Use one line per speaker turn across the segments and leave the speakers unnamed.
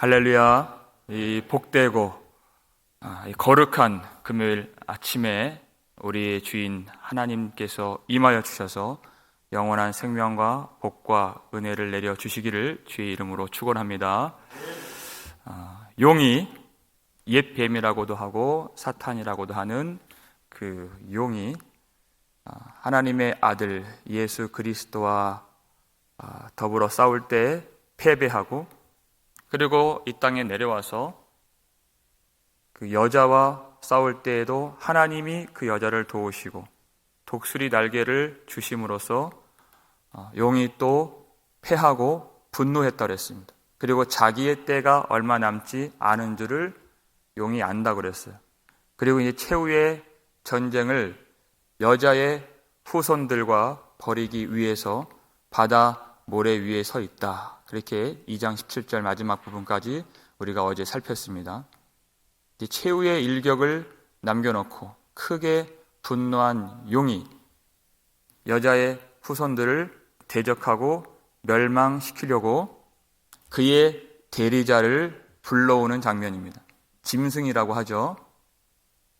할렐루야, 이 복되고 아, 거룩한 금요일 아침에 우리 주인 하나님께서 임하여 주셔서 영원한 생명과 복과 은혜를 내려 주시기를 주의 이름으로 축원합니다. 아, 용이 옛 뱀이라고도 하고 사탄이라고도 하는 그 용이 아, 하나님의 아들 예수 그리스도와 더불어 싸울 때 패배하고 그리고 이 땅에 내려와서 그 여자와 싸울 때에도 하나님이 그 여자를 도우시고 독수리 날개를 주심으로써 어, 용이 또 패하고 분노했다 그랬습니다. 그리고 자기의 때가 얼마 남지 않은 줄을 용이 안다 그랬어요. 그리고 이제 최후의 전쟁을 여자의 후손들과 벌이기 위해서 바다 모래 위에 서 있다. 그렇게 2장 17절 마지막 부분까지 우리가 어제 살폈습니다. 최후의 일격을 남겨놓고 크게 분노한 용이 여자의 후손들을 대적하고 멸망시키려고 그의 대리자를 불러오는 장면입니다. 짐승이라고 하죠.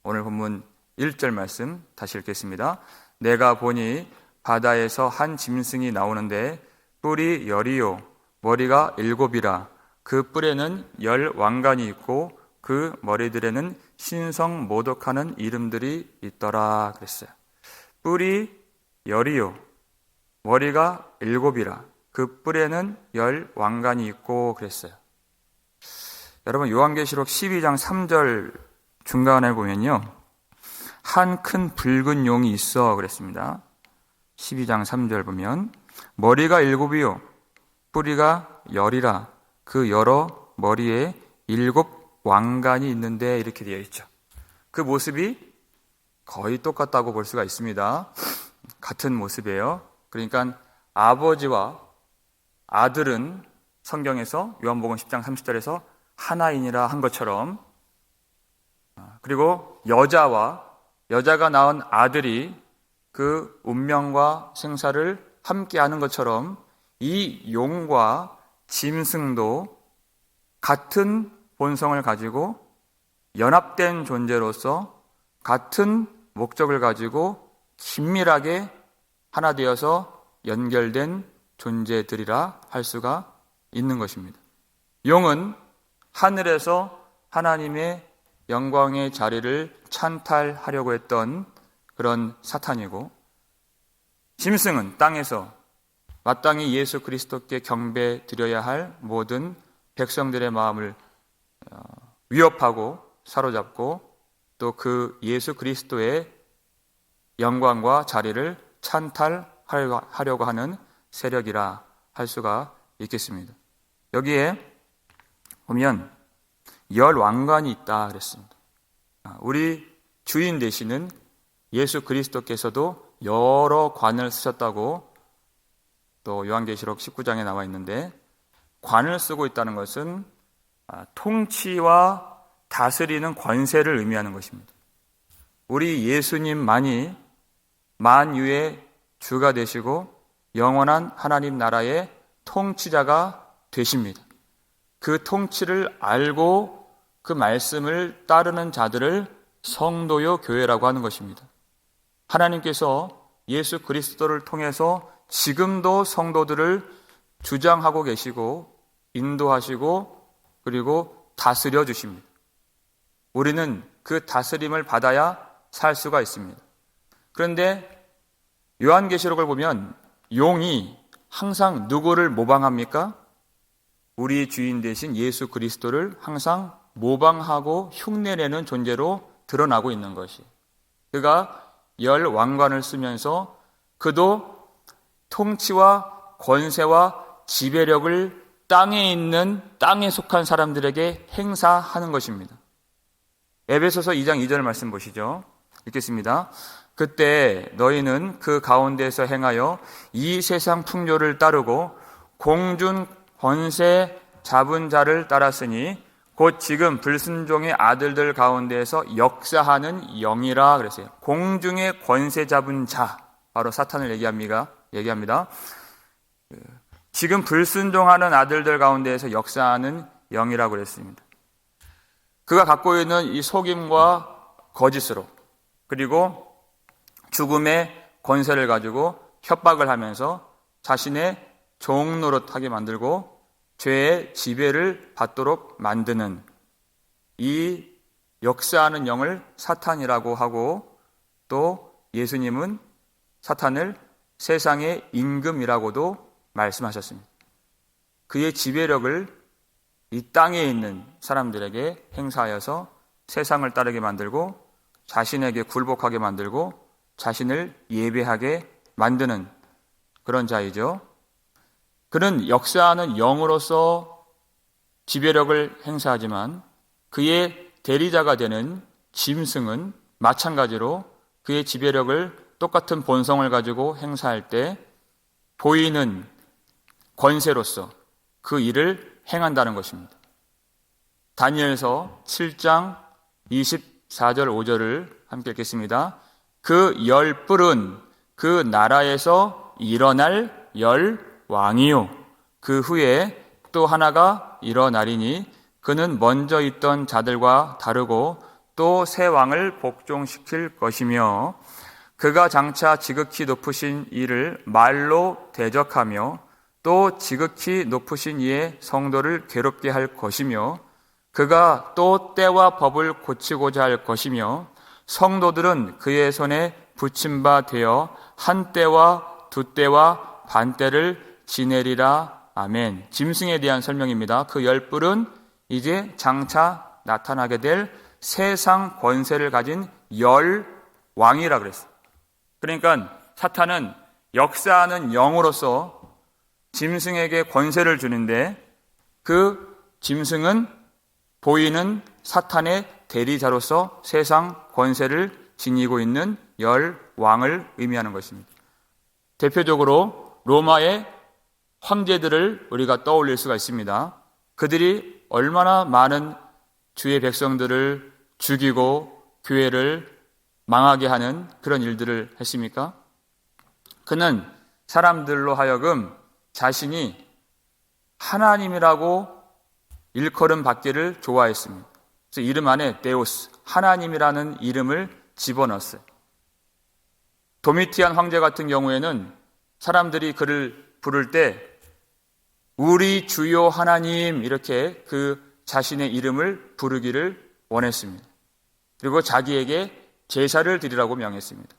오늘 본문 1절 말씀 다시 읽겠습니다. 내가 보니 바다에서 한 짐승이 나오는데 뿔이 열이요 머리가 일곱이라 그 뿔에는 열 왕관이 있고 그 머리들에는 신성 모독하는 이름들이 있더라 그랬어요. 뿔이 열이요 머리가 일곱이라 그 뿔에는 열 왕관이 있고 그랬어요. 여러분 요한계시록 12장 3절 중간에 보면요. 한 큰 붉은 용이 있어 그랬습니다. 12장 3절 보면 머리가 일곱이요 뿌리가 열이라 그 여러 머리에 일곱 왕관이 있는데 이렇게 되어 있죠. 그 모습이 거의 똑같다고 볼 수가 있습니다. 같은 모습이에요. 그러니까 아버지와 아들은 성경에서 요한복음 10장 30절에서 하나인이라 한 것처럼 그리고 여자와 여자가 낳은 아들이 그 운명과 생사를 함께 하는 것처럼 이 용과 짐승도 같은 본성을 가지고 연합된 존재로서 같은 목적을 가지고 긴밀하게 하나 되어서 연결된 존재들이라 할 수가 있는 것입니다. 용은 하늘에서 하나님의 영광의 자리를 찬탈하려고 했던 그런 사탄이고 짐승은 땅에서 마땅히 예수 그리스도께 경배 드려야 할 모든 백성들의 마음을 어, 위협하고 사로잡고 또 그 예수 그리스도의 영광과 자리를 찬탈하려고 하는 세력이라 할 수가 있겠습니다. 여기에 보면 열 왕관이 있다 그랬습니다. 아, 우리 주인 되시는 예수 그리스도께서도 여러 관을 쓰셨다고 또 요한계시록 19장에 나와 있는데 관을 쓰고 있다는 것은 아, 통치와 다스리는 권세를 의미하는 것입니다. 우리 예수님만이 만유의 주가 되시고 영원한 하나님 나라의 통치자가 되십니다. 그 통치를 알고 그 말씀을 따르는 자들을 성도요 교회라고 하는 것입니다. 하나님께서 예수 그리스도를 통해서 지금도 성도들을 주장하고 계시고 인도하시고 그리고 다스려 주십니다. 우리는 그 다스림을 받아야 살 수가 있습니다. 그런데 요한계시록을 보면 용이 항상 누구를 모방합니까? 우리 주인 대신 예수 그리스도를 항상 모방하고 흉내내는 존재로 드러나고 있는 것이 그가 열 왕관을 쓰면서 그도 통치와 권세와 지배력을 땅에 있는 땅에 속한 사람들에게 행사하는 것입니다. 에베소서 2장 2절 말씀 보시죠. 읽겠습니다. 그때 너희는 그 가운데서 행하여 이 세상 풍요를 따르고 공준 권세 잡은 자를 따랐으니 곧 지금 불순종의 아들들 가운데에서 역사하는 영이라 그랬어요. 공중의 권세 잡은 자, 바로 사탄을 얘기합니다. 얘기합니다. 지금 불순종하는 아들들 가운데에서 역사하는 영이라고 그랬습니다. 그가 갖고 있는 이 속임과 거짓으로 그리고 죽음의 권세를 가지고 협박을 하면서 자신의 종 노릇하게 만들고 죄의 지배를 받도록 만드는 이 역사하는 영을 사탄이라고 하고 또 예수님은 사탄을 세상의 임금이라고도 말씀하셨습니다. 그의 지배력을 이 땅에 있는 사람들에게 행사하여서 세상을 따르게 만들고 자신에게 굴복하게 만들고 자신을 예배하게 만드는 그런 자이죠. 그는 역사하는 영으로서 지배력을 행사하지만 그의 대리자가 되는 짐승은 마찬가지로 그의 지배력을 똑같은 본성을 가지고 행사할 때 보이는 권세로서 그 일을 행한다는 것입니다. 다니엘서 7장 24절 5절을 함께 읽겠습니다. 그 열 뿔은 그 나라에서 일어날 열 왕이요. 그 후에 또 하나가 일어나리니 그는 먼저 있던 자들과 다르고 또 새 왕을 복종시킬 것이며 그가 장차 지극히 높으신 이를 말로 대적하며 또 지극히 높으신 이의 성도를 괴롭게 할 것이며 그가 또 때와 법을 고치고자 할 것이며 성도들은 그의 손에 붙임바 되어 한 때와 두 때와 반 때를 지내리라. 아멘. 짐승에 대한 설명입니다. 그열불은 이제 장차 나타나게 될 세상 권세를 가진 열 왕이라 그랬어요. 그러니까 사탄은 역사하는 영으로서 짐승에게 권세를 주는데 그 짐승은 보이는 사탄의 대리자로서 세상 권세를 지니고 있는 열 왕을 의미하는 것입니다. 대표적으로 로마의 황제들을 우리가 떠올릴 수가 있습니다. 그들이 얼마나 많은 주의 백성들을 죽이고 교회를 망하게 하는 그런 일들을 했습니까? 그는 사람들로 하여금 자신이 하나님이라고 일컬음 받기를 좋아했습니다. 그래서 이름 안에 데오스, 하나님이라는 이름을 집어넣었어요. 도미티안 황제 같은 경우에는 사람들이 그를 부를 때 우리 주요 하나님 이렇게 그 자신의 이름을 부르기를 원했습니다. 그리고 자기에게 제사를 드리라고 명했습니다.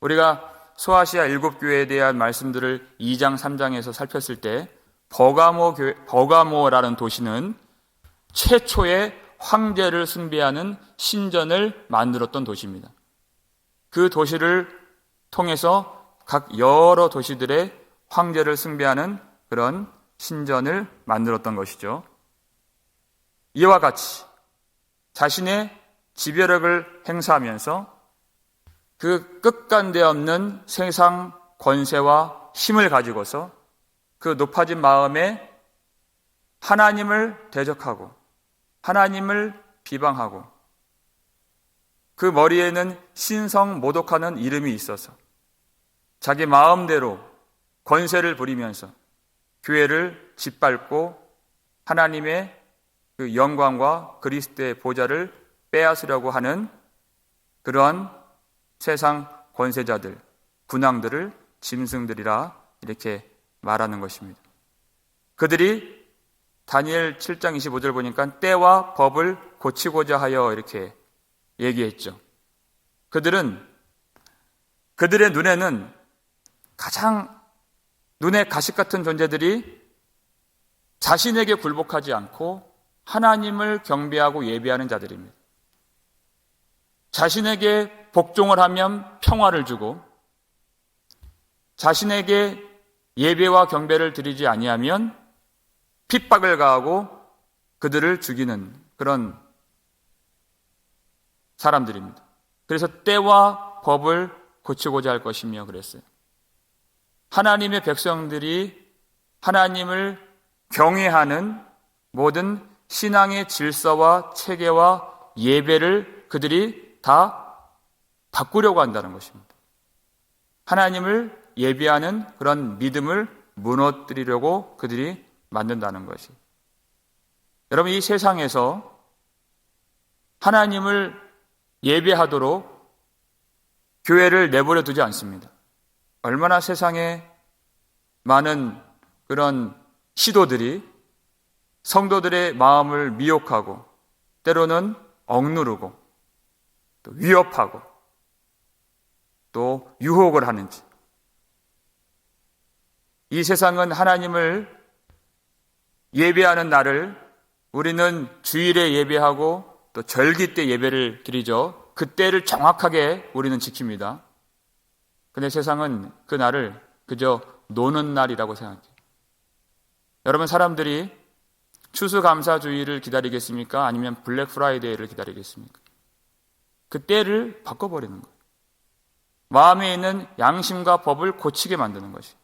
우리가 소아시아 일곱 교회에 대한 말씀들을 2장 3장에서 살폈을 때 버가모 교회, 버가모라는 도시는 최초의 황제를 숭배하는 신전을 만들었던 도시입니다. 그 도시를 통해서 각 여러 도시들의 황제를 숭배하는 그런 신전을 만들었던 것이죠. 이와 같이 자신의 지배력을 행사하면서 그 끝간데 없는 세상 권세와 힘을 가지고서 그 높아진 마음에 하나님을 대적하고 하나님을 비방하고 그 머리에는 신성 모독하는 이름이 있어서 자기 마음대로 권세를 부리면서 교회를 짓밟고 하나님의 그 영광과 그리스도의 보좌를 빼앗으려고 하는 그러한 세상 권세자들, 군왕들을 짐승들이라 이렇게 말하는 것입니다. 그들이 다니엘 7장 25절 보니까 때와 법을 고치고자 하여 이렇게 얘기했죠. 그들은 그들의 눈에는 가장 눈에 가식 같은 존재들이 자신에게 굴복하지 않고 하나님을 경배하고 예배하는 자들입니다. 자신에게 복종을 하면 평화를 주고 자신에게 예배와 경배를 드리지 아니하면 핍박을 가하고 그들을 죽이는 그런 사람들입니다. 그래서 때와 법을 고치고자 할 것이며 그랬어요. 하나님의 백성들이 하나님을 경외하는 모든 신앙의 질서와 체계와 예배를 그들이 다 바꾸려고 한다는 것입니다. 하나님을 예배하는 그런 믿음을 무너뜨리려고 그들이 만든다는 것이. 여러분, 이 세상에서 하나님을 예배하도록 교회를 내버려 두지 않습니다. 얼마나 세상에 많은 그런 시도들이 성도들의 마음을 미혹하고 때로는 억누르고 또 위협하고 또 유혹을 하는지 이 세상은 하나님을 예배하는 날을 우리는 주일에 예배하고 또 절기 때 예배를 드리죠. 그때를 정확하게 우리는 지킵니다. 근데 세상은 그 날을 그저 노는 날이라고 생각해요. 여러분, 사람들이 추수감사주의를 기다리겠습니까? 아니면 블랙 프라이데이를 기다리겠습니까? 그 때를 바꿔버리는 거예요. 마음에 있는 양심과 법을 고치게 만드는 것이.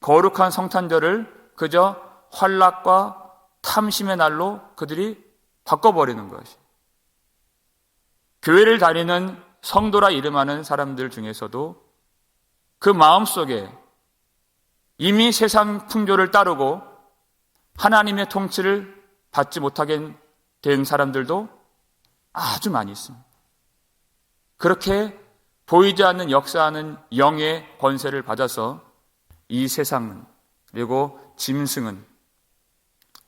거룩한 성탄절을 그저 환락과 탐심의 날로 그들이 바꿔버리는 것이. 교회를 다니는 성도라 이름하는 사람들 중에서도 그 마음 속에 이미 세상 풍조를 따르고 하나님의 통치를 받지 못하게 된 사람들도 아주 많이 있습니다. 그렇게 보이지 않는 역사하는 영의 권세를 받아서 이 세상은 그리고 짐승은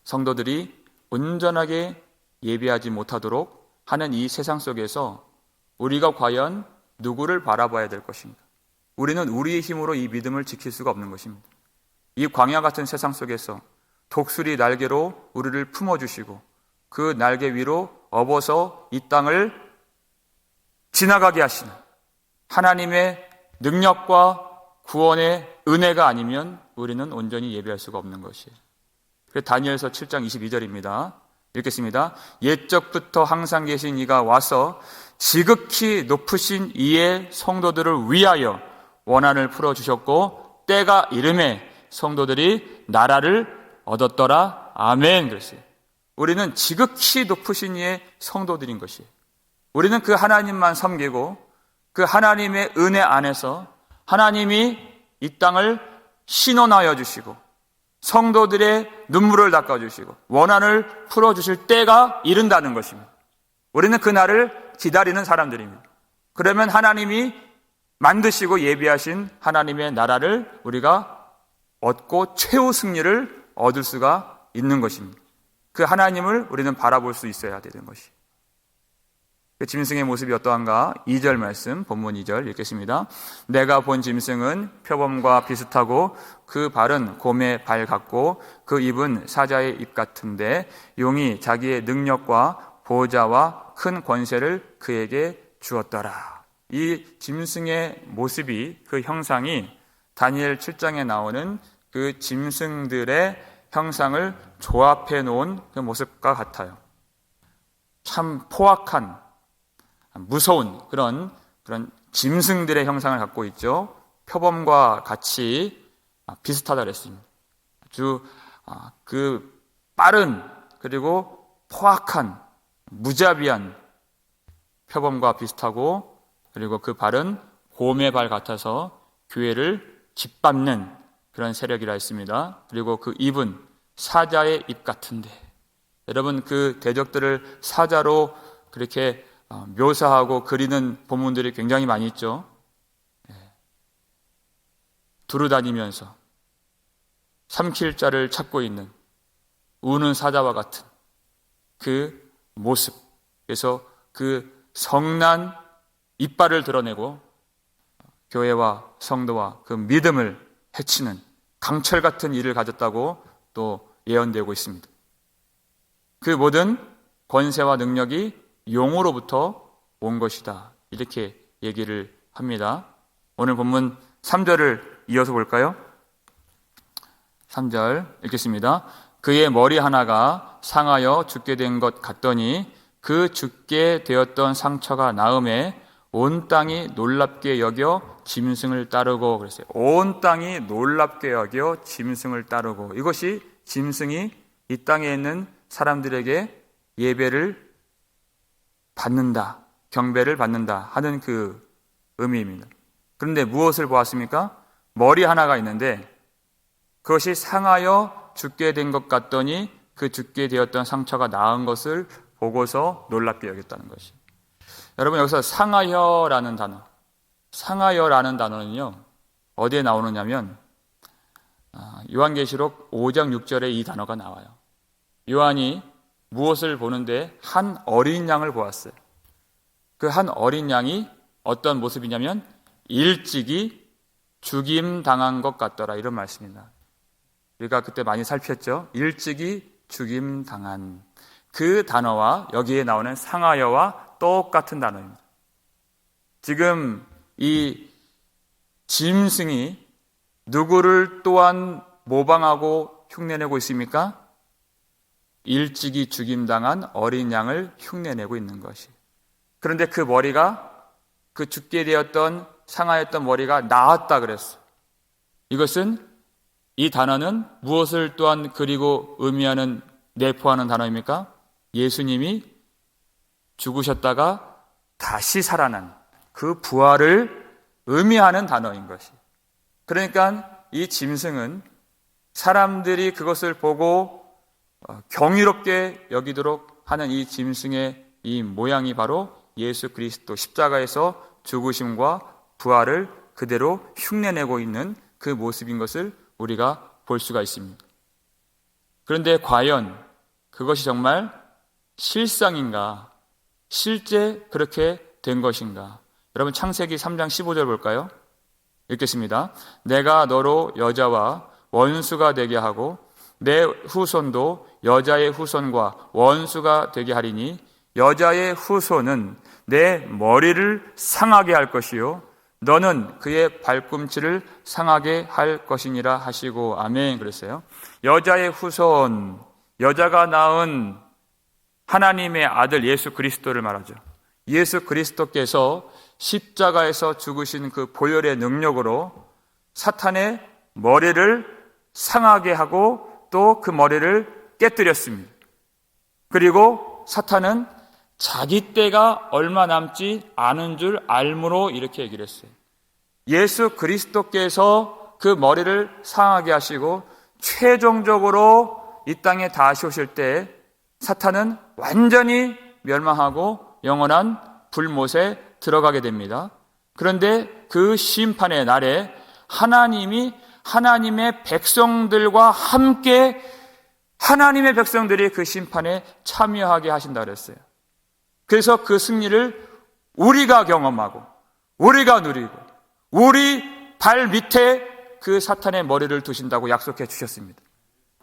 성도들이 온전하게 예배하지 못하도록 하는 이 세상 속에서 우리가 과연 누구를 바라봐야 될 것인가? 우리는 우리의 힘으로 이 믿음을 지킬 수가 없는 것입니다. 이 광야 같은 세상 속에서 독수리 날개로 우리를 품어주시고 그 날개 위로 업어서 이 땅을 지나가게 하시는 하나님의 능력과 구원의 은혜가 아니면 우리는 온전히 예배할 수가 없는 것이에요. 다니엘서 7장 22절입니다. 읽겠습니다. 옛적부터 항상 계신 이가 와서 지극히 높으신 이의 성도들을 위하여 원한을 풀어주셨고 때가 이름에 성도들이 나라를 얻었더라. 아멘. 그랬어요. 우리는 지극히 높으신 이의 성도들인 것이 우리는 그 하나님만 섬기고 그 하나님의 은혜 안에서 하나님이 이 땅을 신원하여 주시고 성도들의 눈물을 닦아주시고 원한을 풀어주실 때가 이른다는 것입니다. 우리는 그날을 기다리는 사람들입니다. 그러면 하나님이 만드시고 예비하신 하나님의 나라를 우리가 얻고 최후 승리를 얻을 수가 있는 것입니다. 그 하나님을 우리는 바라볼 수 있어야 되는 것이. 그 짐승의 모습이 어떠한가? 2절 말씀, 본문 2절 읽겠습니다. 내가 본 짐승은 표범과 비슷하고 그 발은 곰의 발 같고 그 입은 사자의 입 같은데 용이 자기의 능력과 보호자와 큰 권세를 그에게 주었더라. 이 짐승의 모습이 그 형상이 다니엘 7장에 나오는 그 짐승들의 형상을 조합해 놓은 그 모습과 같아요. 참 포악한 무서운 그런 그런 짐승들의 형상을 갖고 있죠. 표범과 같이 아, 비슷하다 그랬습니다. 아주 아, 그 빠른 그리고 포악한 무자비한 표범과 비슷하고 그리고 그 발은 곰의 발 같아서 교회를 짓밟는 그런 세력이라 했습니다. 그리고 그 입은 사자의 입 같은데 여러분 그 대적들을 사자로 그렇게 어, 묘사하고 그리는 본문들이 굉장히 많이 있죠. 예. 두루 다니면서 삼킬 자를 찾고 있는 우는 사자와 같은 그 모습. 그래서 그 성난 이빨을 드러내고 교회와 성도와 그 믿음을 해치는 강철 같은 일을 가졌다고 또 예언되고 있습니다. 그 모든 권세와 능력이 용으로부터 온 것이다. 이렇게 얘기를 합니다. 오늘 본문 3절을 이어서 볼까요? 3절 읽겠습니다. 그의 머리 하나가 상하여 죽게 된 것 같더니 그 죽게 되었던 상처가 나음에 온 땅이 놀랍게 여겨 짐승을 따르고 그랬어요. 온 땅이 놀랍게 여겨 짐승을 따르고 이것이 짐승이 이 땅에 있는 사람들에게 예배를 받는다. 경배를 받는다 하는 그 의미입니다. 그런데 무엇을 보았습니까? 머리 하나가 있는데 그것이 상하여 죽게 된 것 같더니 그 죽게 되었던 상처가 나은 것을 보고서 놀랍게 여겼다는 것이. 여러분 여기서 상하여라는 단어, 상하여라는 단어는요 어디에 나오느냐면 아, 요한계시록 5장 6절에 이 단어가 나와요. 요한이 무엇을 보는데 한 어린 양을 보았어요. 그 한 어린 양이 어떤 모습이냐면 일찍이 죽임 당한 것 같더라 이런 말씀입니다. 우리가 그때 많이 살폈죠. 일찍이 죽임 당한 그 단어와 여기에 나오는 상하여와 똑같은 단어입니다. 지금 이 짐승이 누구를 또한 모방하고 흉내내고 있습니까? 일찍이 죽임당한 어린 양을 흉내내고 있는 것이. 그런데 그 머리가 그 죽게 되었던 상하였던 머리가 나았다 그랬어. 이것은 이 단어는 무엇을 또한 그리고 의미하는 내포하는 단어입니까? 예수님이 죽으셨다가 다시 살아난 그 부활을 의미하는 단어인 것이. 그러니까 이 짐승은 사람들이 그것을 보고 어, 경이롭게 여기도록 하는 이 짐승의 이 모양이 바로 예수 그리스도 십자가에서 죽으심과 부활을 그대로 흉내내고 있는 그 모습인 것을 우리가 볼 수가 있습니다. 그런데 과연 그것이 정말 실상인가? 실제 그렇게 된 것인가? 여러분 창세기 3장 15절 볼까요? 읽겠습니다. 내가 너로 여자와 원수가 되게 하고 내 후손도 여자의 후손과 원수가 되게 하리니 여자의 후손은 내 머리를 상하게 할 것이요 너는 그의 발꿈치를 상하게 할 것이니라 하시고 아멘 그랬어요. 여자의 후손 여자가 낳은 하나님의 아들 예수 그리스도를 말하죠. 예수 그리스도께서 십자가에서 죽으신 그 보혈의 능력으로 사탄의 머리를 상하게 하고 또 그 머리를 깨뜨렸습니다. 그리고 사탄은 자기 때가 얼마 남지 않은 줄 알므로 이렇게 얘기를 했어요. 예수 그리스도께서 그 머리를 상하게 하시고 최종적으로 이 땅에 다시 오실 때 사탄은 완전히 멸망하고 영원한 불못에 들어가게 됩니다. 그런데 그 심판의 날에 하나님이 하나님의 백성들과 함께 하나님의 백성들이 그 심판에 참여하게 하신다 그랬어요. 그래서 그 승리를 우리가 경험하고 우리가 누리고 우리 발 밑에 그 사탄의 머리를 두신다고 약속해 주셨습니다.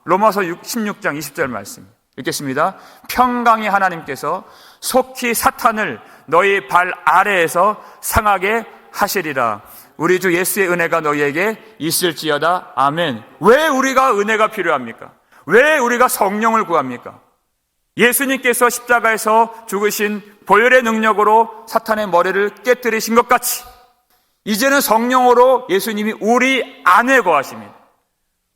로마서 16장 20절 말씀입니다. 읽겠습니다. 평강의 하나님께서 속히 사탄을 너희 발 아래에서 상하게 하시리라. 우리 주 예수의 은혜가 너희에게 있을지어다. 아멘. 왜 우리가 은혜가 필요합니까? 왜 우리가 성령을 구합니까? 예수님께서 십자가에서 죽으신 보혈의 능력으로 사탄의 머리를 깨뜨리신 것 같이 이제는 성령으로 예수님이 우리 안에 거하십니다.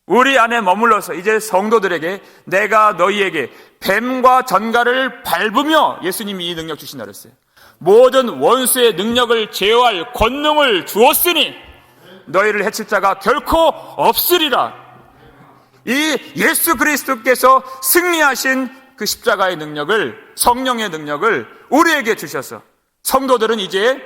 우리 안에 머물러서 이제 성도들에게 내가 너희에게 뱀과 전갈을 밟으며 예수님이 이 능력 주신다 그랬어요. 모든 원수의 능력을 제어할 권능을 주었으니 너희를 해칠 자가 결코 없으리라. 이 예수 그리스도께서 승리하신 그 십자가의 능력을 성령의 능력을 우리에게 주셔서 성도들은 이제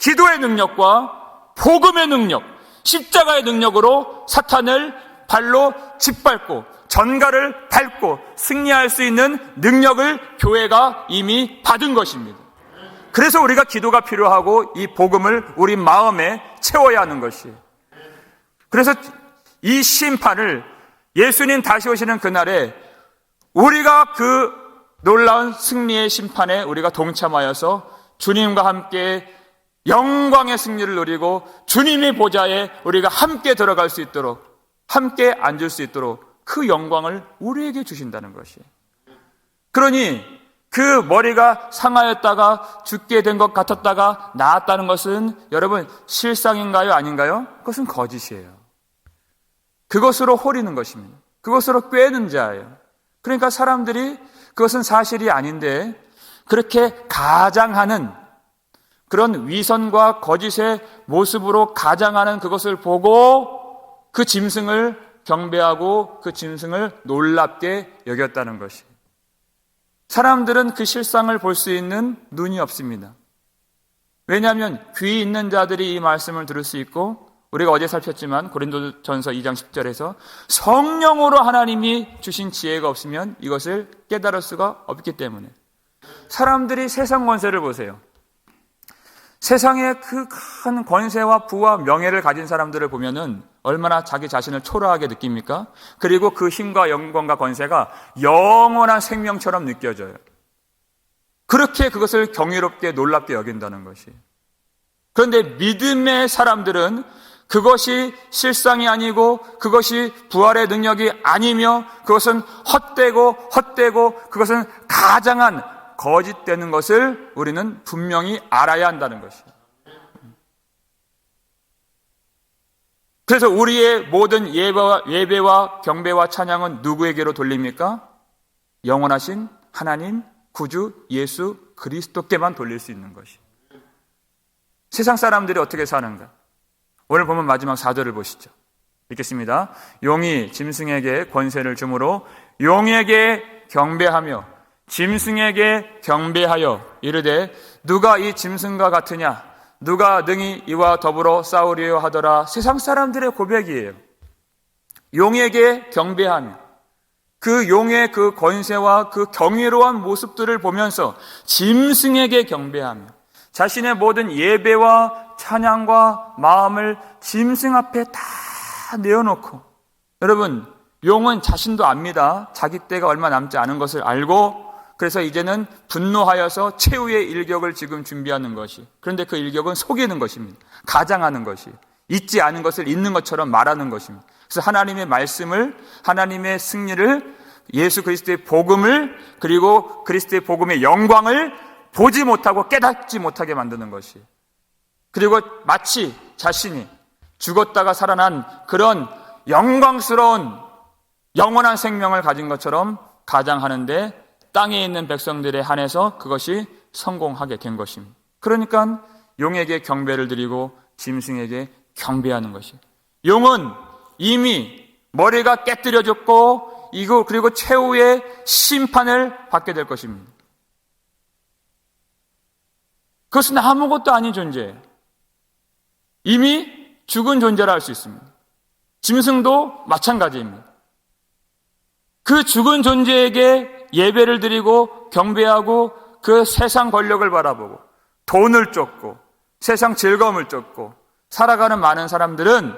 기도의 능력과 복음의 능력, 십자가의 능력으로 사탄을 발로 짓밟고 전가를 밟고 승리할 수 있는 능력을 교회가 이미 받은 것입니다. 그래서 우리가 기도가 필요하고 이 복음을 우리 마음에 채워야 하는 것이. 그래서 이 심판을 예수님 다시 오시는 그날에 우리가 그 놀라운 승리의 심판에 우리가 동참하여서 주님과 함께 영광의 승리를 누리고 주님이 보좌에 우리가 함께 들어갈 수 있도록 함께 앉을 수 있도록 그 영광을 우리에게 주신다는 것이에요. 그러니 그 머리가 상하였다가 죽게 된 것 같았다가 나았다는 것은 여러분 실상인가요? 아닌가요? 그것은 거짓이에요. 그것으로 호리는 것입니다. 그것으로 꿰는 자예요. 그러니까 사람들이 그것은 사실이 아닌데 그렇게 가장하는 그런 위선과 거짓의 모습으로 가장하는 그것을 보고 그 짐승을 경배하고 그 짐승을 놀랍게 여겼다는 것이. 사람들은 그 실상을 볼 수 있는 눈이 없습니다. 왜냐하면 귀 있는 자들이 이 말씀을 들을 수 있고 우리가 어제 살폈지만 고린도전서 2장 10절에서 성령으로 하나님이 주신 지혜가 없으면 이것을 깨달을 수가 없기 때문에 사람들이 세상 권세를 보세요. 세상의 그큰 권세와 부와 명예를 가진 사람들을 보면은 얼마나 자기 자신을 초라하게 느낍니까? 그리고 그 힘과 영광과 권세가 영원한 생명처럼 느껴져요. 그렇게 그것을 경이롭게 놀랍게 여긴다는 것이. 그런데 믿음의 사람들은 그것이 실상이 아니고 그것이 부활의 능력이 아니며 그것은 헛되고 헛되고 그것은 가장한 거짓되는 것을 우리는 분명히 알아야 한다는 것이에 그래서 우리의 모든 예배와, 예배와 경배와 찬양은 누구에게로 돌립니까? 영원하신 하나님, 구주, 예수, 그리스도께만 돌릴 수 있는 것이. 세상 사람들이 어떻게 사는가? 오늘 보면 마지막 4절을 보시죠. 읽겠습니다. 용이 짐승에게 권세를 주므로 용에게 경배하며 짐승에게 경배하여 이르되 누가 이 짐승과 같으냐 누가 능히 이와 더불어 싸우려 리 하더라 세상 사람들의 고백이에요. 용에게 경배하며 그 용의 그 권세와 그 경이로운 모습들을 보면서 짐승에게 경배하며 자신의 모든 예배와 찬양과 마음을 짐승 앞에 다 내어놓고 여러분 용은 자신도 압니다. 자기 때가 얼마 남지 않은 것을 알고 그래서 이제는 분노하여서 최후의 일격을 지금 준비하는 것이. 그런데 그 일격은 속이는 것입니다. 가장하는 것이. 잊지 않은 것을 잊는 것처럼 말하는 것입니다. 그래서 하나님의 말씀을, 하나님의 승리를, 예수 그리스도의 복음을, 그리고 그리스도의 복음의 영광을 보지 못하고 깨닫지 못하게 만드는 것이. 그리고 마치 자신이 죽었다가 살아난 그런 영광스러운 영원한 생명을 가진 것처럼 가장하는데 땅에 있는 백성들에 한해서 그것이 성공하게 된 것입니다. 그러니까 용에게 경배를 드리고 짐승에게 경배하는 것이. 용은 이미 머리가 깨뜨려졌고 이거 그리고 최후의 심판을 받게 될 것입니다. 그것은 아무것도 아닌 존재예요. 이미 죽은 존재라 할 수 있습니다. 짐승도 마찬가지입니다. 그 죽은 존재에게 예배를 드리고 경배하고 그 세상 권력을 바라보고 돈을 쫓고 세상 즐거움을 쫓고 살아가는 많은 사람들은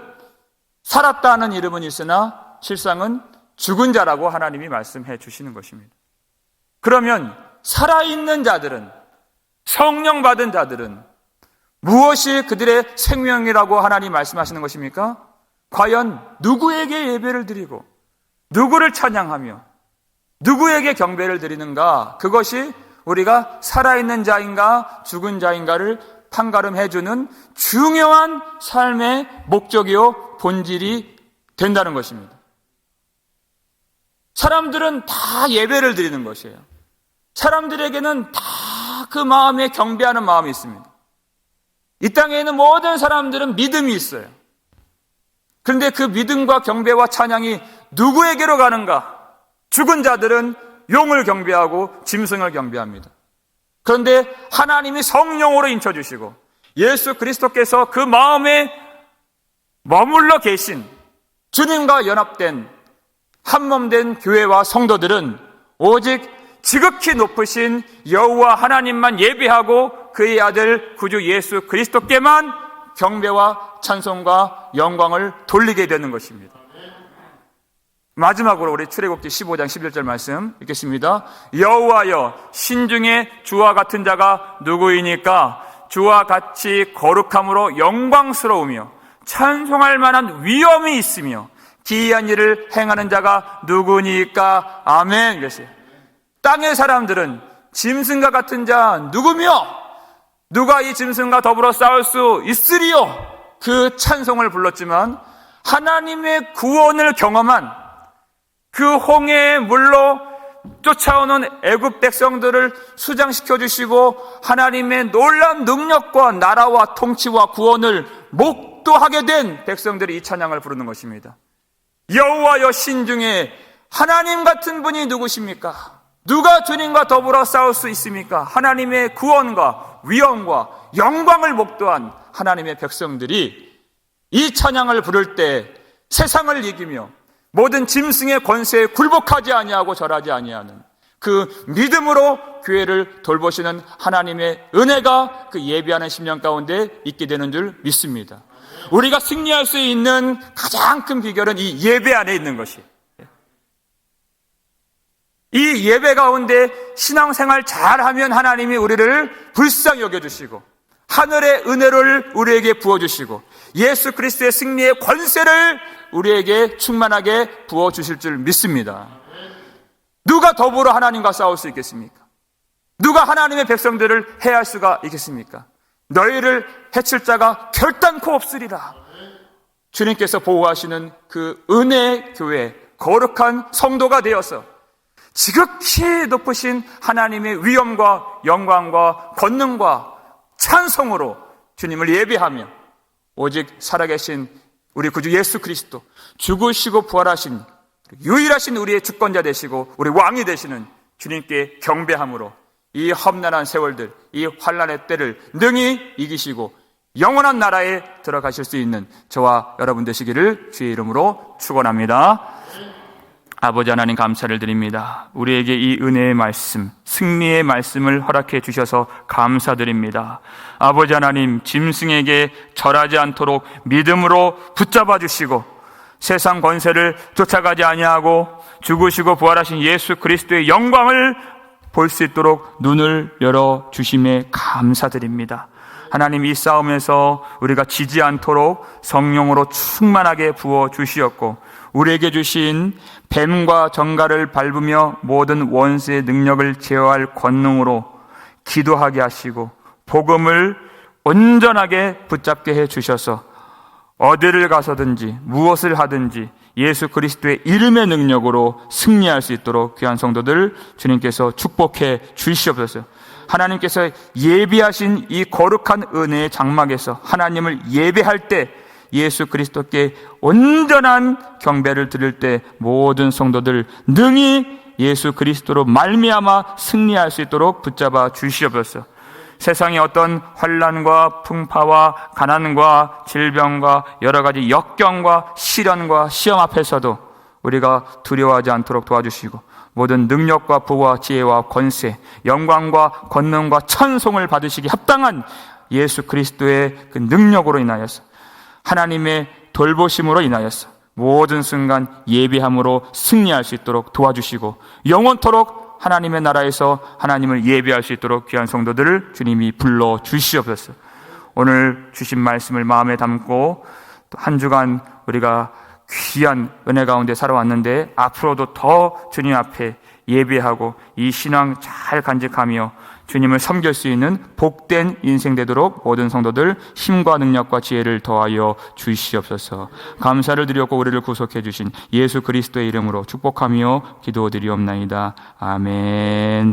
살았다는 하 이름은 있으나 실상은 죽은 자라고 하나님이 말씀해 주시는 것입니다. 그러면 살아있는 자들은 성령 받은 자들은 무엇이 그들의 생명이라고 하나님 말씀하시는 것입니까? 과연 누구에게 예배를 드리고 누구를 찬양하며 누구에게 경배를 드리는가? 그것이 우리가 살아있는 자인가 죽은 자인가를 판가름해주는 중요한 삶의 목적이요 본질이 된다는 것입니다. 사람들은 다 예배를 드리는 것이에요. 사람들에게는 다 그 마음에 경배하는 마음이 있습니다. 이 땅에 있는 모든 사람들은 믿음이 있어요. 그런데 그 믿음과 경배와 찬양이 누구에게로 가는가? 죽은 자들은 용을 경배하고 짐승을 경배합니다. 그런데 하나님이 성령으로 인쳐주시고 예수 그리스도께서 그 마음에 머물러 계신 주님과 연합된 한몸된 교회와 성도들은 오직 지극히 높으신 여호와 하나님만 예배하고 그의 아들 구주 예수 그리스도께만 경배와 찬송과 영광을 돌리게 되는 것입니다. 마지막으로 우리 출애굽기 15장 11절 말씀 읽겠습니다. 여호와여 신중에 주와 같은 자가 누구이니까 주와 같이 거룩함으로 영광스러우며 찬송할 만한 위엄이 있으며 기이한 일을 행하는 자가 누구니까 아멘 그랬어요. 땅의 사람들은 짐승과 같은 자 누구며 누가 이 짐승과 더불어 싸울 수 있으리요 그 찬송을 불렀지만 하나님의 구원을 경험한 그 홍해의 물로 쫓아오는 애굽 백성들을 수장시켜 주시고 하나님의 놀란 능력과 나라와 통치와 구원을 목도하게 된 백성들이 이 찬양을 부르는 것입니다. 여호와 여신 중에 하나님 같은 분이 누구십니까? 누가 주님과 더불어 싸울 수 있습니까? 하나님의 구원과 위엄과 영광을 목도한 하나님의 백성들이 이 찬양을 부를 때 세상을 이기며 모든 짐승의 권세에 굴복하지 아니하고 절하지 아니하는 그 믿음으로 교회를 돌보시는 하나님의 은혜가 그 예비하는 10년 가운데 있게 되는 줄 믿습니다. 우리가 승리할 수 있는 가장 큰 비결은 이 예배 안에 있는 것이. 이 예배 가운데 신앙생활 잘하면 하나님이 우리를 불쌍히 여겨주시고 하늘의 은혜를 우리에게 부어주시고 예수 그리스도의 승리의 권세를 우리에게 충만하게 부어주실 줄 믿습니다. 누가 더불어 하나님과 싸울 수 있겠습니까? 누가 하나님의 백성들을 해할 수가 있겠습니까? 너희를 해칠 자가 결단코 없으리라. 주님께서 보호하시는 그 은혜의 교회, 거룩한 성도가 되어서 지극히 높으신 하나님의 위엄과 영광과 권능과 찬성으로 주님을 예배하며 오직 살아계신 우리 구주 예수 그리스도 죽으시고 부활하신 유일하신 우리의 주권자 되시고 우리 왕이 되시는 주님께 경배함으로 이 험난한 세월들, 이 환란의 때를 능히 이기시고 영원한 나라에 들어가실 수 있는 저와 여러분 되시기를 주의 이름으로 축원합니다. 아버지 하나님 감사를 드립니다. 우리에게 이 은혜의 말씀, 승리의 말씀을 허락해 주셔서 감사드립니다. 아버지 하나님, 짐승에게 절하지 않도록 믿음으로 붙잡아 주시고 세상 권세를 쫓아가지 아니하고 죽으시고 부활하신 예수 그리스도의 영광을 볼 수 있도록 눈을 열어 주심에 감사드립니다. 하나님 이 싸움에서 우리가 지지 않도록 성령으로 충만하게 부어 주시었고 우리에게 주신 뱀과 정갈을 밟으며 모든 원수의 능력을 제어할 권능으로 기도하게 하시고 복음을 온전하게 붙잡게 해 주셔서 어디를 가서든지 무엇을 하든지 예수 그리스도의 이름의 능력으로 승리할 수 있도록 귀한 성도들 주님께서 축복해 주시옵소서. 하나님께서 예비하신 이 거룩한 은혜의 장막에서 하나님을 예배할 때 예수 그리스도께 온전한 경배를 드릴 때 모든 성도들 능히 예수 그리스도로 말미암아 승리할 수 있도록 붙잡아 주시옵소서. 세상의 어떤 환란과 풍파와 가난과 질병과 여러 가지 역경과 시련과 시험 앞에서도 우리가 두려워하지 않도록 도와주시고 모든 능력과 부와 지혜와 권세, 영광과 권능과 찬송을 받으시기 합당한 예수 그리스도의 그 능력으로 인하여서 하나님의 돌보심으로 인하여서 모든 순간 예비함으로 승리할 수 있도록 도와주시고 영원토록 하나님의 나라에서 하나님을 예비할수 있도록 귀한 성도들을 주님이 불러 주시옵소서. 오늘 주신 말씀을 마음에 담고 또 한 주간 우리가 귀한 은혜 가운데 살아왔는데 앞으로도 더 주님 앞에 예비하고이 신앙 잘 간직하며 주님을 섬길 수 있는 복된 인생 되도록 모든 성도들 힘과 능력과 지혜를 더하여 주시옵소서. 감사를 드렸고 우리를 구속해 주신 예수 그리스도의 이름으로 축복하며 기도드리옵나이다. 아멘.